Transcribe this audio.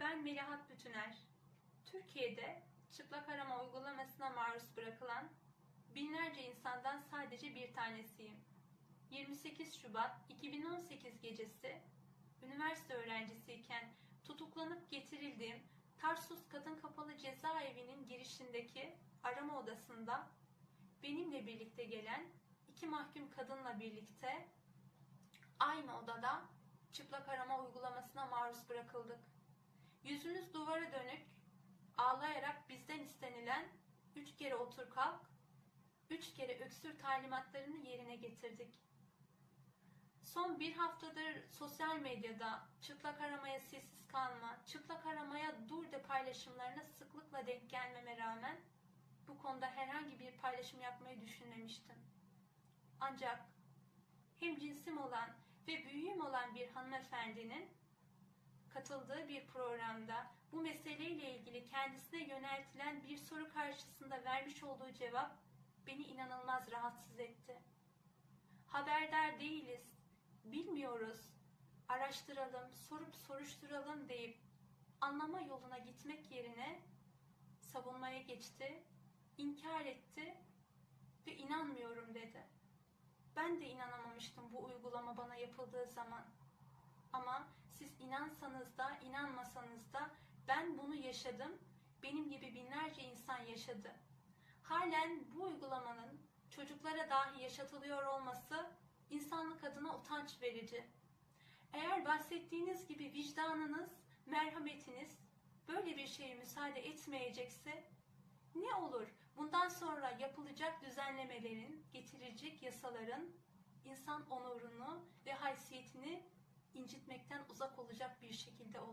Ben Melihat Bütüner. Türkiye'de çıplak arama uygulamasına maruz bırakılan binlerce insandan sadece bir tanesiyim. 28 Şubat 2018 gecesi üniversite öğrencisiyken tutuklanıp getirildiğim Tarsus Kadın Kapalı Cezaevi'nin girişindeki arama odasında benimle birlikte gelen iki mahkum kadınla birlikte aynı odada çıplak arama uygulamasına maruz bırakıldık. Yüzümüz duvara dönük, ağlayarak bizden istenilen üç kere otur kalk, üç kere öksür talimatlarını yerine getirdik. Son bir haftadır sosyal medyada çıplak aramaya sessiz kalma, çıplak aramaya dur de paylaşımlarına sıklıkla denk gelmeme rağmen bu konuda herhangi bir paylaşım yapmayı düşünmemiştim. Ancak hem cinsim olan ve büyüğüm olan bir hanımefendinin katıldığı bir programda bu meseleyle ilgili kendisine yöneltilen bir soru karşısında vermiş olduğu cevap beni inanılmaz rahatsız etti. Haberdar değiliz, bilmiyoruz, araştıralım, sorup soruşturalım deyip anlama yoluna gitmek yerine savunmaya geçti, inkar etti ve inanmıyorum dedi. Ben de inanamamıştım bu uygulama bana yapıldığı zaman. Ama siz inansanız da inanmasanız da ben bunu yaşadım. Benim gibi binlerce insan yaşadı. Halen bu uygulamanın çocuklara dahi yaşatılıyor olması insanlık adına utanç verici. Eğer bahsettiğiniz gibi vicdanınız, merhametiniz böyle bir şeye müsaade etmeyecekse ne olur bundan sonra yapılacak düzenlemelerin, getirecek yasaların insan onurunu ve haysiyetini incitmekten uzak olacak bir şekilde olsun.